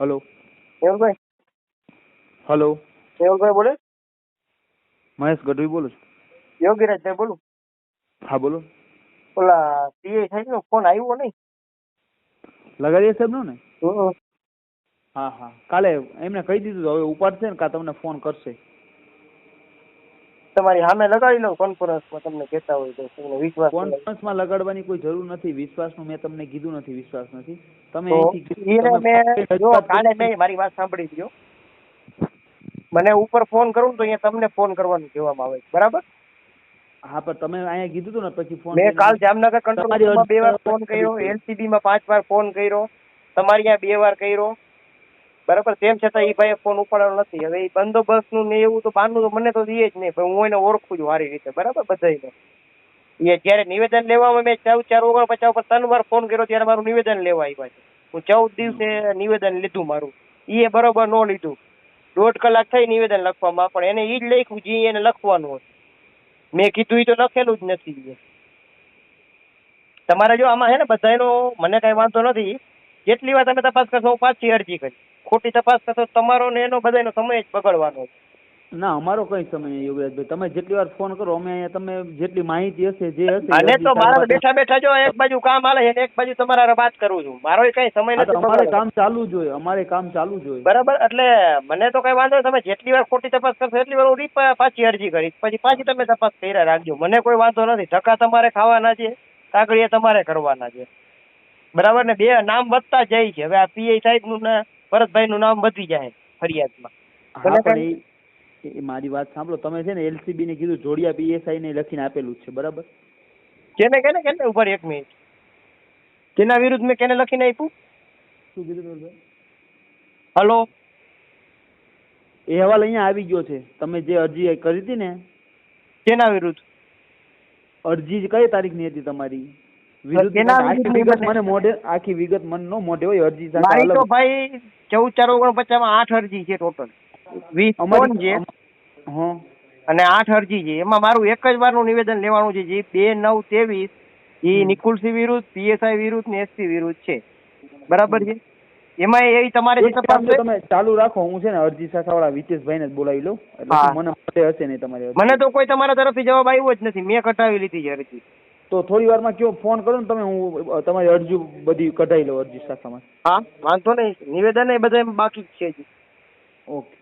Hello મેહુલભાઈ hello મેહુલભાઈ બોલે? મહેશ ગઢવી બોલું છું? યોગીરાજભાઈ બોલું? હા બોલો. ઓલા પીએ સાહેબનો ફોન આવ્યો નહીં? લગાડીએ સાહેબ નો ને. હા હા. કાલે એમને કહી દીધું હવે ઉપાડશે ને કાં તમને ફોન કરશે. તમારી સામે લગાડી લઉં કોન્ફરન્સમાં તમને કહેતા હોય તો તમને વિશ્વાસ કોન્ફરન્સમાં લગાડવાની કોઈ જરૂર નથી વિશ્વાસનું મેં તમને કીધું નથી વિશ્વાસ નથી. તમે મેં જો કાલે મેં મારી વાત સાંભળી ગયો. મને ઉપર ફોન કરું તો અહીંયા તમને ફોન કરવાનું કહેવામાં આવે બરાબર? હા પણ તમે અહીંયા કીધું હતું ને પછી ફોન મેં કાલ જામનગર કંટ્રોલ બે વાર ફોન કર્યો એલસીબી માં પાંચ વાર ફોન કર્યો તમારી અહીંયા બે વાર કર્યો. બરાબર? તેમ છતાં એ ભાઈ ફોન ઉપાડવાનો નથી. હવે એ બંદોબસ્તનું ને એવું તો બહારનું તો મને તો દઈએ જ નહીં. હું એને ઓળખું છું સારી રીતે. બરાબર? બધાને એ જ્યારે નિવેદન લેવામાં મેં ચૌદ ચાર ઓગણપચાસ ઉપર ત્રણ વાર ફોન કર્યો ત્યારે મારું નિવેદન લેવા આવ્યા છે. હું ચૌદ દિવસે નિવેદન લીધું મારું. એ બરોબર ન લીધું. દોઢ કલાક થઈ નિવેદન લખવામાં, પણ એને એ જ લખ્યું જે એને લખવાનું હતું. મેં કીધું એ તો લખેલું જ નથી. તમારે જો આમાં છે ને બધાનો મને કઈ વાંધો નથી. જેટલી વાર તમે તપાસ કરશો હું પાછી અરજી કરી ખોટી તપાસ કરશો તમારો ને એનો બધાનો સમય જ બગડવાનો ના અમારો કઈ સમય નહીં યોગરાજભાઈ તમે જેટલી વાર ફોન કરો અમે અહીંયા તમે જેટલી માહિતી હશે જે હશે અને તો મારા બેઠા બેઠા જો એક બાજુ કામ હાલે છે એક બાજુ તમારા વાત કરું છું. મારો કઈ સમય નથી અમારે કામ ચાલુ જ હોય અમારે કામ ચાલુ જ હોય. બરાબર એટલે મને તો કઈ વાંધો તમે જેટલી વાર ખોટી તપાસ કરશો એટલી વાર હું પાછી અરજી કરીશ. પછી પાછી તમે તપાસ કર્યા રાખજો. મને કોઈ વાંધો નથી. ધક્કા તમારે ખાવાના છે કાગળિયા તમારે કરવાના છે. બરાબર ને? બે નામ વધતા જાય છે. હવે આ પીઆઈ સાહેબનું ને ભરતભાઈ નું નામ વધી જાય ફરિયાદમાં. મારી વાત સાંભળો. તમે છે ને એલસીબી ને કીધું જોડિયા પીએસઆઈ ને લખીને આપેલું છે બરાબર? કેને કેને કેને ઉપર એક મિનિટ. કેના વિરુદ્ધ મેં કેને લખીને આપ્યું? શું કીધું હલો? એ અહેવાલ અહીંયા આવી ગયો છે. તમે જે અરજી કરી હતી ને? કેના વિરુદ્ધ? અરજી કઈ તારીખની હતી તમારી? આખી વિગત મને- મોઢે આખી વિગત મને નો મોઢે હોય અરજી મારી તો ભાઈ ચૌદ ચાર ઓગણપચાસમાં આઠ અરજી છે ટોટલ વીસ ફોન છે. અને આઠ અરજી છે. એમાં મારું એક જ વારનું નિવેદન લેવાનું છે જે બે નવ ત્રેવીસ એ. નિકુલસિંહ વિરુદ્ધ પીએસઆઈ વિરુદ્ધ ને એસપી વિરુદ્ધ છે. બરાબર છે? એમાં એ તમારે જે તપાસ તમે ચાલુ રાખો. હું છે ને અરજી શાખાવાળા વિતેશભાઈને જ બોલાવી લઉં. મને હશે નહીં તમારી મને તો કોઈ તમારા તરફથી જવાબ આવ્યો જ નથી. મેં કટાવી લીધી છે અરજી. તો થોડી વારમાં કયો ફોન કરો ને તમે હું તમારી અરજી બધી કઢાઈ લઉં અરજી શાખામાં. હા વાંધો નહીં. નિવેદન એ બધા બાકી જ છે ઓકે.